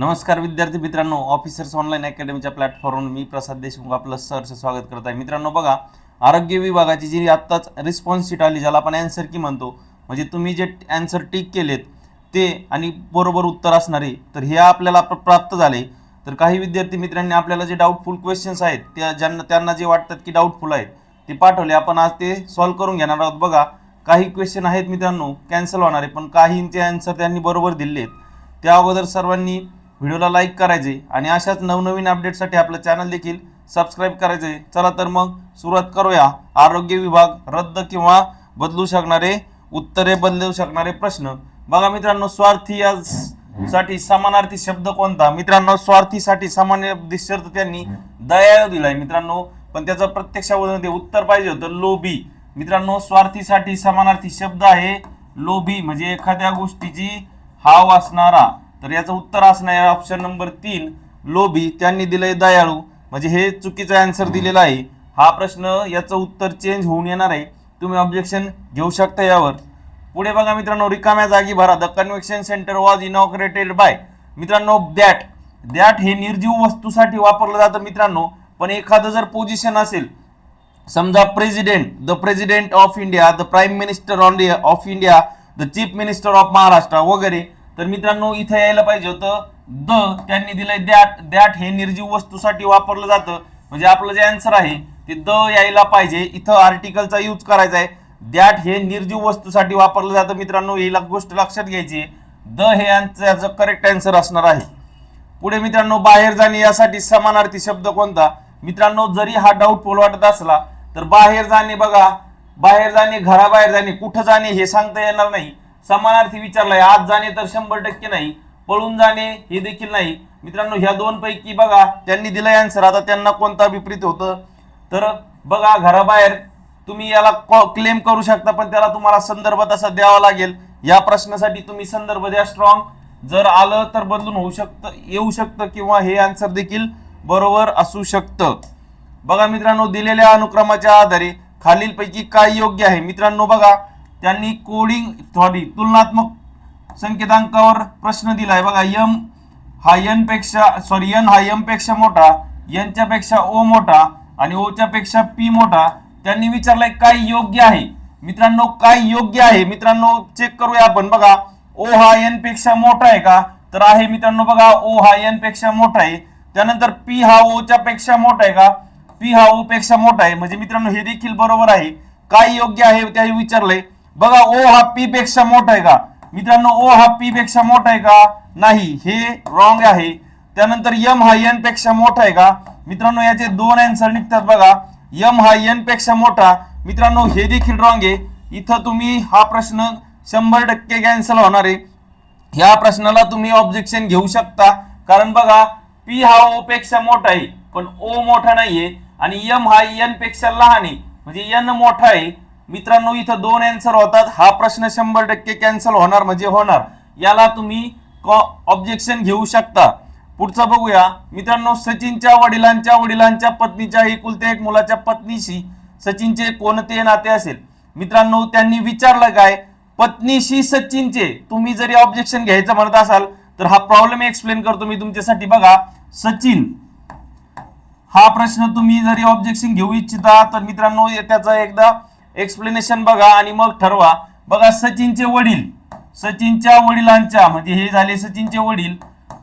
नमस्कार विद्यार्थी मित्रांनो ऑफिसर्स ऑनलाईन अकॅडमीच्या प्लॅटफॉर्मवर मी प्रसाद देशमुख आपलं सरचं स्वागत करत आहे. मित्रांनो बघा आरोग्य विभागाची जी आत्ताच रिस्पॉन्स शीट आली ज्याला आपण अँसर की म्हणतो म्हणजे तुम्ही जे अँसर टिक केलेत ते आणि बरोबर उत्तर असणारे तर हे आपल्याला प्राप्त झाले. तर काही विद्यार्थी मित्रांनी आपल्याला जे डाऊटफुल क्वेश्चन्स आहेत त्या ज्यांना त्यांना जे वाटतात की डाऊटफुल आहेत ते पाठवले. आपण आज ते सॉल्व्ह करून घेणार आहोत. बघा काही क्वेश्चन आहेत मित्रांनो कॅन्सल होणारे पण काहींचे अँसर त्यांनी बरोबर दिले आहेत त्या अगोदर सर्वांनी व्हिडिओला लाईक करायचे आणि अशाच नवनवीन अपडेटसाठी आपलं चॅनल देखील सबस्क्राईब करायचे. चला तर मग सुरुवात करूया. आरोग्य विभाग रद्द किंवा बदलू शकणारे उत्तरे बदलू शकणारे प्रश्न. बघा मित्रांनो स्वार्थी या साठी समानार्थी शब्द कोणता? मित्रांनो स्वार्थीसाठी सामान्य शब्द त्यांनी दयाळ दिलाय मित्रांनो. पण त्याचं प्रत्यक्षामध्ये उत्तर पाहिजे होतं लोभी. मित्रांनो स्वार्थीसाठी समानार्थी शब्द आहे लोभी. म्हणजे एखाद्या गोष्टीची हाव असणारा. तर याचं उत्तर असणार आहे ऑप्शन नंबर तीन. लोभी त्यांनी दिलंय दयाळू. म्हणजे हे चुकीचं अँसर दिलेला आहे. हा प्रश्न याचं उत्तर चेंज होऊन येणार आहे. तुम्ही ऑब्जेक्शन घेऊ शकता यावर. पुढे बघा मित्रांनो रिकाम्या जागी भरा. The convention centre was inaugurated by मित्रांनो दॅट दॅट हे निर्जीव वस्तूसाठी वापरलं जातं मित्रांनो. पण एखादं जर पोझिशन असेल समजा president the president of India the prime minister of India the chief minister of Maharashtra वगैरे तर मित्रांनो इथं यायला पाहिजे होतं. द त्यांनी दिलंय दॅट दॅट हे निर्जीव वस्तूसाठी वापरलं जातं. म्हणजे आपलं जे आन्सर आहे ते द यायला पाहिजे. इथं आर्टिकलचा यूज करायचा आहे. दॅट हे निर्जीव वस्तूसाठी वापरलं जातं. मित्रांनो ही गोष्ट लक्षात घ्यायची द हे याचं करेक्ट आन्सर असणार आहे. पुढे मित्रांनो बाहेर जाणे यासाठी समानार्थी शब्द कोणता? मित्रांनो जरी हा डाऊटफुल वाटत असला तर बाहेर जाणे बघा. बाहेर जाणे घराबाहेर जाणे कुठं जाणे हे सांगता येणार नाही. समानार्थी विचारलाय आज जाणे तर शंभर टक्के नाही पळून जाणे हे देखील नाही. मित्रांनो ह्या दोन पैकी बघा त्यांनी दिलंय आन्सर आता त्यांना कोणता विपरीत होतं? तर बघा घराबाहेर तुम्ही याला क्लेम करू शकता पण त्याला तुम्हाला संदर्भ तसा द्यावा लागेल. या प्रश्नासाठी तुम्ही संदर्भ द्या स्ट्रॉंग जर आलं तर बदलून होऊ शकतं येऊ शकतं किंवा हे आन्सर देखील बरोबर असू शकतं. बघा मित्रांनो दिलेल्या अनुक्रमाच्या आधारे खालीलपैकी काय योग्य आहे? मित्रांनो बघा. त्यांनी कोडिंग सॉरी तुलनात्मक संकेतांकावर प्रश्न दिलाय. बघा यम हा यनपेक्षा सॉरी यन हा यमपेक्षा मोठा यनच्या पेक्षा ओ मोठा आणि ओच्या पेक्षा पी मोठा. त्यांनी विचारलंय काय योग्य आहे? मित्रांनो काय योग्य आहे? मित्रांनो चेक करूया आपण. बघा ओ हा एनपेक्षा मोठा आहे का? तर आहे मित्रांनो बघा ओ हा एनपेक्षा मोठा आहे. त्यानंतर पी हा ओच्या पेक्षा मोठा आहे का? पी हा ओ पेक्षा मोठा आहे. म्हणजे मित्रांनो हे देखील बरोबर आहे. काय योग्य आहे? त्याही विचारलंय. बघा ओ हा पी पेक्षा मोठा आहे का? मित्रांनो ओ हा पी पेक्षा मोठा आहे का? नाही हे रॉंग आहे. त्यानंतर यम हा एनपेक्षा मोठा आहे का? मित्रांनो याचे दोन अँसर निघतात बघा. यम हा एनपेक्षा मोठा. मित्रांनो हे देखील रॉंग आहे. इथं तुम्ही हा प्रश्न शंभर टक्के कॅन्सल होणार आहे. ह्या प्रश्नाला तुम्ही ऑब्जेक्शन घेऊ शकता. कारण बघा पी हा ओ पेक्षा मोठा आहे पण ओ मोठा नाहीये. आणि यम हा एनपेक्षा लहान आहे. म्हणजे एन मोठा आहे. मित्रांनो इथं दोन अँसर होतात. हा प्रश्न शंभर टक्के कॅन्सल होणार म्हणजे होणार. याला तुम्ही ऑब्जेक्शन घेऊ शकता. पुढचं बघूया. मित्रांनो सचिनच्या वडिलांच्या वडिलांच्या पत्नीच्या एकुलत्या एक मुलाच्या पत्नीशी सचिनचे कोणते नाते असेल? मित्रांनो त्यांनी विचारलं काय? पत्नीशी सचिनचे. तुम्ही जरी ऑब्जेक्शन घ्यायचं म्हणत असाल तर हा प्रॉब्लेम एक्सप्लेन करतो मी तुमच्यासाठी. बघा सचिन. हा प्रश्न तुम्ही जरी ऑब्जेक्शन घेऊ इच्छिता तर मित्रांनो त्याचा एकदा एक्सप्लेनेशन बघा आणि मग ठरवा. बघा सचिनचे वडील. सचिनच्या वडिलांच्या म्हणजे हे झाले सचिनचे वडील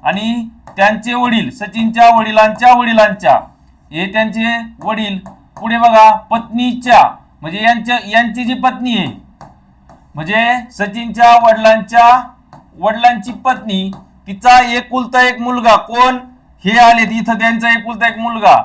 आणि त्यांचे वडील सचिनच्या वडिलांच्या वडिलांच्या. हे त्यांचे वडील. पुढे बघा पत्नीच्या म्हणजे यांच्या यांची जी पत्नी आहे म्हणजे सचिनच्या वडिलांच्या वडिलांची पत्नी तिचा एकुलता एक मुलगा. कोण? हे आले इथं त्यांचा एकुलता एक मुलगा.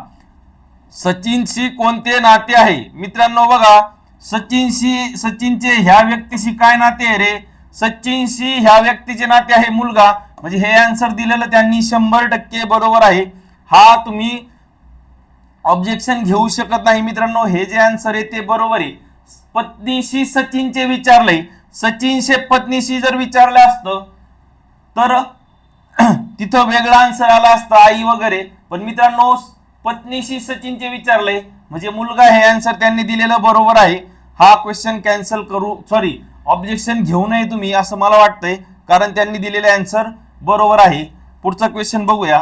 सचिनशी कोणते नाते आहे? मित्रांनो बघा सचिनशी सचिनचे ह्या व्यक्तीशी काय नाते आहे रे? सचिनशी ह्या व्यक्तीचे नाते आहे मुलगा. म्हणजे हे आन्सर दिलेलं त्यांनी शंभर टक्के बरोबर आहे. हा तुम्ही ऑब्जेक्शन घेऊ शकत नाही मित्रांनो. हे जे आन्सर आहे ते बरोबर आहे. पत्नीशी सचिनचे विचारले. सचिनशे पत्नीशी जर विचारलं असतं तर तिथं वेगळा आन्सर आला असता आई वगैरे. पण मित्रांनो पत्नीशी सचिनचे विचारले. म्हणजे मुलगा हे आन्सर त्यांनी दिलेलं बरोबर आहे. हा क्वेश्चन कॅन्सल करू सॉरी ऑब्जेक्शन घेऊ नये तुम्ही असं मला वाटतंय कारण त्यांनी दिलेले आन्सर बरोबर आहे. पुढचा क्वेश्चन बघूया.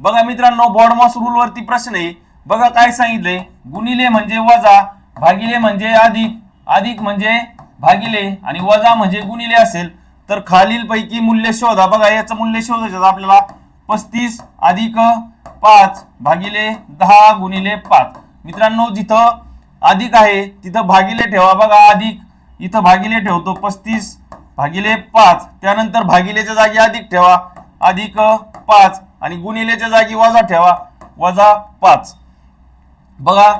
बघा मित्रांनो बॉडमॉस रूल वरती प्रश्न आहे. बघा काय सांगितलंय? गुणिले म्हणजे वजा भागिले म्हणजे अधिक अधिक म्हणजे भागिले आणि वजा म्हणजे गुणिले असेल. तर खालील पैकी मूल्य शोधा. बघा याचं मूल्य शोधायचं. आपल्याला पस्तीस अधिक पाच भागिले दहा गुणिले पाच. मित्रांनो जिथं अधिक आहे तिथं भागिले ठेवा. बघा अधिक. इथं भागिले ठेवतो पस्तीस. भागिले पाच. त्यानंतर भागिलेच्या जागी अधिक ठेवा. अधिक पाच. आणि गुणिलेच्या जागी वजा ठेवा. वजा पाच. बघा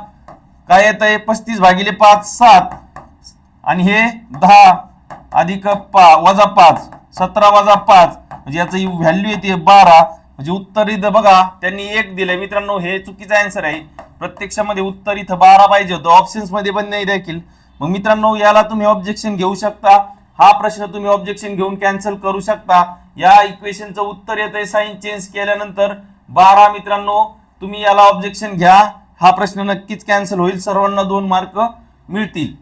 काय येत आहे पस्तीस भागिले पाच सात. आणि हे दहा. अधिक पा वजा पाच. सतरा वजा पाच. म्हणजे याचं व्हॅल्यू येते बारा. म्हणजे उत्तर इथं बघा त्यांनी एक दिलं मित्रांनो हे चुकीचा आन्सर आहे. प्रत्यक्षामध्ये उत्तर इथं बारा पाहिजे होतं. ऑप्शन्समध्ये पण नाही देखील. मग मित्रांनो याला तुम्ही ऑब्जेक्शन घेऊ शकता. हा प्रश्न तुम्ही ऑब्जेक्शन घेऊन कॅन्सल करू शकता. या इक्वेशनचं उत्तर येतंय साईन चेंज केल्यानंतर. बारा मित्रांनो तुम्ही याला ऑब्जेक्शन घ्या. हा प्रश्न नक्कीच कॅन्सल होईल. सर्वांना दोन मार्क मिळतील.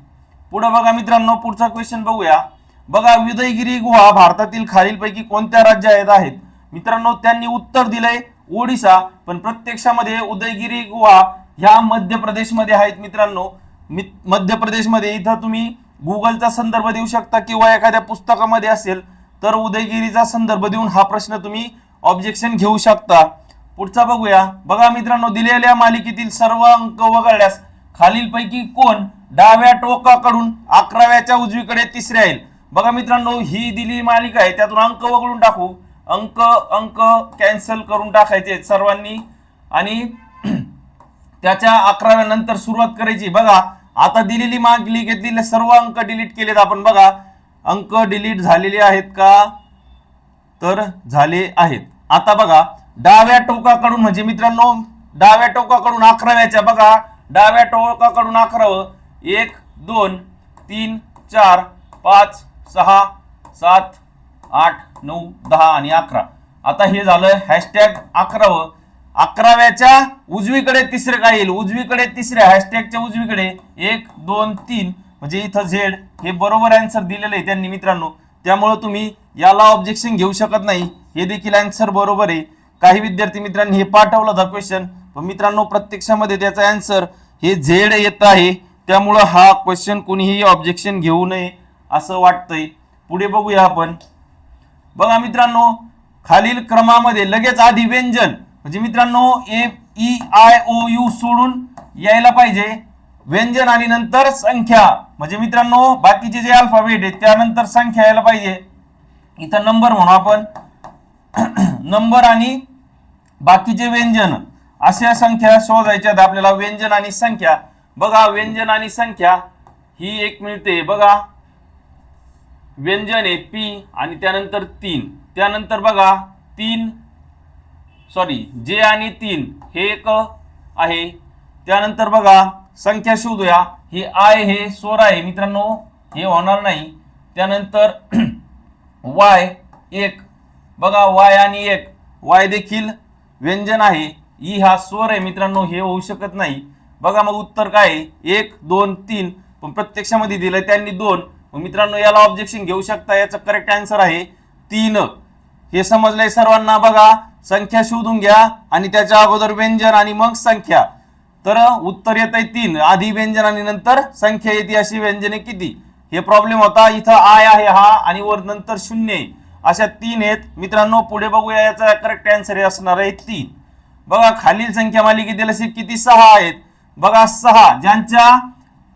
पुढे बघा मित्रांनो पुढचा क्वेश्चन बघूया. बघा उदयगिरी गुहा भारतातील खालीलपैकी कोणत्या राज्यात आहेत? मित्रांनो त्यांनी उत्तर दिलंय ओडिसा पण प्रत्यक्षामध्ये उदयगिरी गुहा ह्या मध्य प्रदेशमध्ये आहेत मित्रांनो. मि- मध्य प्रदेशमध्ये इथं तुम्ही गुगलचा संदर्भ देऊ शकता किंवा एखाद्या पुस्तकामध्ये असेल तर उदयगिरीचा संदर्भ देऊन हा प्रश्न तुम्ही ऑब्जेक्शन घेऊ शकता. पुढचा बघूया. बघा मित्रांनो दिलेल्या मालिकेतील सर्व अंक वगळल्यास खालीलपैकी कोण डाव्या टोकाकडून अकराव्याच्या उजवीकडे तिसऱ्या येईल? बघा मित्रांनो ही दिली मालिका आहे. त्यातून अंक वगळून टाकू. अंक अंक कॅन्सल करून टाकायचे आहेत सर्वांनी. आणि त्याच्या अकराव्या नंतर सुरुवात करायची. बघा आता दिलेली मागली घेतलेले सर्व अंक डिलीट केलेत आपण. बघा अंक डिलीट झालेले आहेत का? तर झाले आहेत. आता बघा डाव्या टोकाकडून म्हणजे मित्रांनो डाव्या टोकाकडून अकराव्याच्या बघा डाव्या टोकाकडून अकरावं. एक दोन तीन चार पाच सहा सात आठ नऊ दहा आणि अकरा. आता हे झालं हॅशटॅग अकरावं. अकराव्याच्या उजवीकडे तिसरे काय येईल? उजवीकडे तिसऱ्या हॅशटॅगच्या उजवीकडे. एक दोन तीन. म्हणजे इथं झेड हे बरोबर अँसर दिलेलं आहे त्यांनी मित्रांनो. त्यामुळं तुम्ही याला ऑब्जेक्शन घेऊ शकत नाही. हे देखील आन्सर बरोबर आहे. काही विद्यार्थी मित्रांनी हे पाठवलं होतं क्वेश्चन पण मित्रांनो प्रत्यक्षामध्ये त्याचा आन्सर हे झेड येत आहे. त्यामुळं हा क्वेश्चन कोणीही ऑब्जेक्शन घेऊ नये असं वाटतंय. पुढे बघूया आपण. बघा मित्रांनो खालील क्रमामध्ये लगेच आधी व्यंजन. म्हणजे मित्रांनो A E I O U सोडून यायला पाहिजे. व्यंजन आणि नंतर संख्या. म्हणजे मित्रांनो बाकीचे जे अल्फाबेट आहेत त्यानंतर संख्या यायला पाहिजे. इथं नंबर म्हणू आपण. नंबर आणि बाकीचे व्यंजन. अशा संख्या शोधायच्यात आपल्याला व्यंजन आणि संख्या. बघा व्यंजन आणि संख्या ही एक मिळते. बघा. व्यंजन आहे पी आणि त्यानंतर तीन. त्यानंतर बघा तीन सॉरी जे आणि तीन हे एक आहे. त्यानंतर बघा संख्या शोधूया. हे आय हे सोळा आहे. मित्रांनो हे होणार नाही. त्यानंतर वाय एक. बघा वाय आणि एक. वाय देखील व्यंजन आहे. ई हा स्वर आहे. मित्रांनो हे होऊ शकत नाही. बघा मग उत्तर काय एक दोन तीन. पण प्रत्यक्षामध्ये दिलं त्यांनी दोन. मग मित्रांनो याला ऑब्जेक्शन घेऊ शकता. याचं करेक्ट आन्सर आहे तीन. हे समजलंय सर्वांना. बघा संख्या शोधून घ्या आणि त्याच्या अगोदर व्यंजन आणि मग संख्या. तर उत्तर येत आहे तीन. आधी व्यंजन आणि नंतर संख्या येते अशी व्यंजने किती? हे प्रॉब्लेम होता. इथं आय आहे हा आणि वर नंतर शून्य आहे. अशा तीन आहेत. मित्रांनो पुढे बघूया याचा करेक्ट आन्सर हे असणार आहे तीन. बघा खालील संख्या मालिकेतील असे किती सहा आहेत? बघा सहा. ज्यांच्या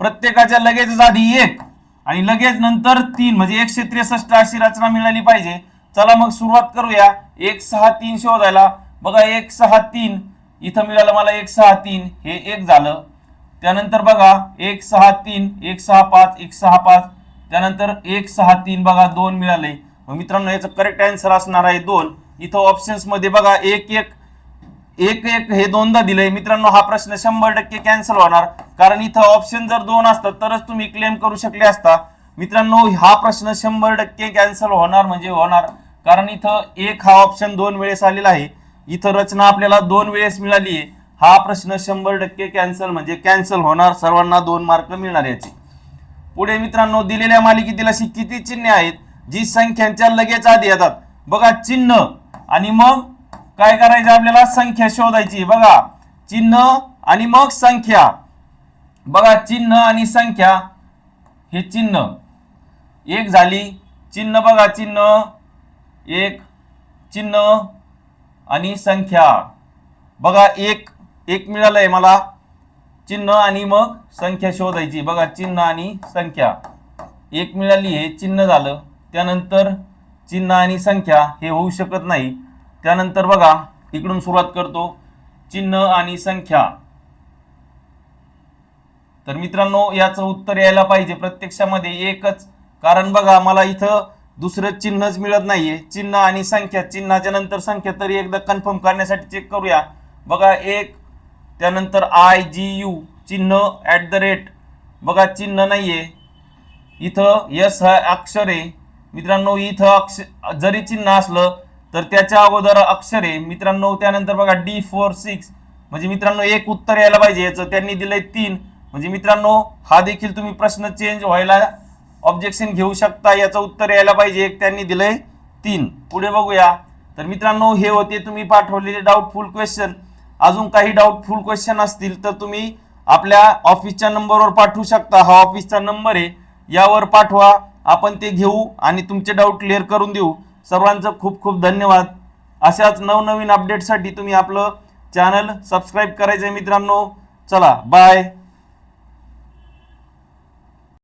प्रत्येकाच्या लगेच आधी एक आणि लगेच नंतर तीन. म्हणजे एकशे त्रेसष्ट अशी रचना मिळाली पाहिजे. चला मग सुरुवात करूया. एक सहा तीन शोधायला. बघा एक सहा तीन. इथं मिळालं मला एक सहा तीन. हे एक झालं. त्यानंतर बघा एक सहा तीन. एक सहा पाच. एक सहा पाच. त्यानंतर एक सहा तीन. बघा दोन मिळाले. मित्रांनो याचं करेक्ट आन्सर असणार आहे दोन. इथं ऑप्शन्समध्ये बघा एक एक. एक एक हे दोनदा दिलंय. मित्रांनो हा प्रश्न शंभर टक्के कॅन्सल होणार. कारण इथं ऑप्शन जर दोन असतात तरच तुम्ही क्लेम करू शकले असता. मित्रांनो हा प्रश्न शंभर टक्के कॅन्सल होणार. म्हणजे होणार. कारण इथं एक हा ऑप्शन दोन वेळेस आलेला आहे. इथं रचना आपल्याला दोन वेळेस मिळाली आहे हा प्रश्न शंभर टक्के कॅन्सल म्हणजे कॅन्सल होणार. सर्वांना दोन मार्क मिळणार याचे. पुढे मित्रांनो दिलेल्या मालिकेतील अशी किती चिन्हे आहेत जी संख्यांच्या लगेच आधी येतात. बघा चिन्ह. आणि मग काय करायचं आपल्याला? संख्या शोधायची. बघा चिन्ह आणि मग संख्या. बघा चिन्ह आणि संख्या हे चिन्ह. एक झाली. चिन्ह बघा चिन्ह. एक चिन्ह आणि संख्या. बघा एक एक मिळालंय मला. चिन्ह आणि मग संख्या शोधायची. बघा चिन्ह आणि संख्या. एक मिळाली हे चिन्ह झालं. त्यानंतर चिन्ह आणि संख्या हे होऊ शकत नाही. त्यानंतर बघा इकडून सुरुवात करतो. चिन्ह आणि संख्या. तर मित्रांनो याचं उत्तर यायला पाहिजे प्रत्यक्षामध्ये एकच. कारण बघा मला इथं दुसरं चिन्हच मिळत नाहीये. चिन्ह आणि संख्या चिन्हाच्या नंतर संख्या तरी एकदा कन्फर्म करण्यासाठी चेक करूया. बघा एक त्यानंतर आय जी यू चिन्ह ॲट द रेट बघा चिन्ह नाही आहे इथं यस हा अक्षर आहे. मित्रांनो इथं अक्ष जरी चिन्ह असलं तर त्याच्या अगोदर अक्षर आहे. मित्रांनो त्यानंतर बघा डी फोर सिक्स म्हणजे मित्रांनो एक उत्तर यायला पाहिजे. याचं त्यांनी दिलंय तीन. म्हणजे मित्रांनो हा देखील तुम्ही प्रश्न चेंज व्हायला ऑब्जेक्शन घेऊ शकता याचं उत्तर यायला पाहिजे. एक त्यांनी दिलंय तीन. पुढे बघूया. तर मित्रांनो हे होते तुम्ही पाठवलेले डाऊटफुल क्वेश्चन अजून काही डाऊटफुल क्वेश्चन असतील तर तुम्ही आपल्या ऑफिसच्या नंबरवर पाठवू शकता. हा ऑफिसचा नंबर आहे. यावर पाठवा. आपण ते घेऊ आणि तुमचे डाऊट क्लिअर करून देऊ. सर्वांचं खूप खूप धन्यवाद. अशाच नवनवीन अपडेटसाठी तुम्ही आपलं चॅनल सबस्क्राईब करायचं आहे मित्रांनो. चला बाय